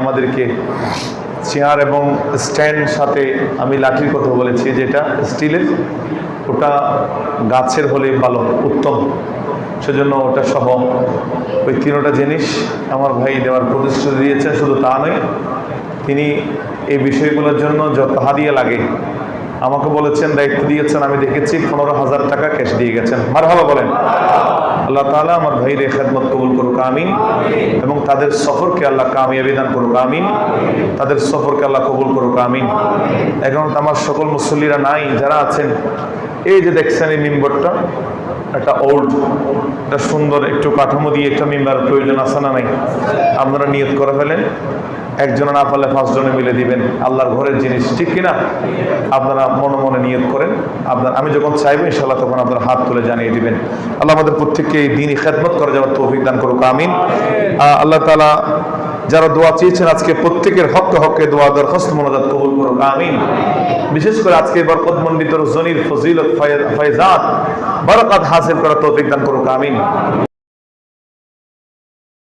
আমাদেরকে চেয়ার এবং স্ট্যান্ড সাথে আমি লাঠির কথা বলেছি, যেটা স্টিলের ওটা গাছের হলে ভালো, উত্তম। সেজন্য ওটা সহ ওই তিনোটা জিনিস আমার ভাই দেওয়ার প্রতিশ্রুতি দিয়েছেন, শুধু তা নয়, তিনি এই বিষয়গুলোর জন্য যত হাদিয়া লাগে, আমাকে বলেছেন, দায়িত্ব দিয়েছেন, আমি দেখেছি পনেরো হাজার টাকা ক্যাশ দিয়ে গেছেন। আর ভালো বলেন। আল্লাহ তালা আমার ভাইয়ের খেদমত কবুল করুক, আমিন। এবং তাদের সফরকে আল্লাহ কামিয়াবি দান করুক, আমিন। তাদের সফরকে আল্লাহ কবুল করুক, আমিন। এখন আমার সকল মুসল্লিরা নাই, যারা আছেন এই যে দেখছেন এই মিম্বরটা, একটা ওল্ড একটা সুন্দর, একটু কাঠামো দিয়ে একটা মেম্বার প্রয়োজন আছে না নাই? আপনারা নিয়ত করে ফেলেন। একজনে না পারলে পাঁচজনে মিলে দিবেন। আল্লাহর ঘরের জিনিস, ঠিক কিনা? আপনারা মনে মনে নিয়ত করেন। আপনার আমি যখন চাইব ইনশাল্লাহ তখন আপনার হাত তুলে জানিয়ে দিবেন। আল্লাহ আমাদের প্রত্যেককে এই দিনই খেদমত করে, যাওয়ার তৌফিক দান করুক, আমিন। আল্লাহ তালা যারা দোয়া চেয়েছেন, আজকে প্রত্যেকের হককে হককে দোয়া, দরখাস্ত মনোজাত কবুল করুক, আমিন। বিশেষ করে আজকে বরকত মন্ডিত রজনীর ফজিলত ফয়েজাত। বরকত হাসিল করার তৌফিক দান করুক, আমিন।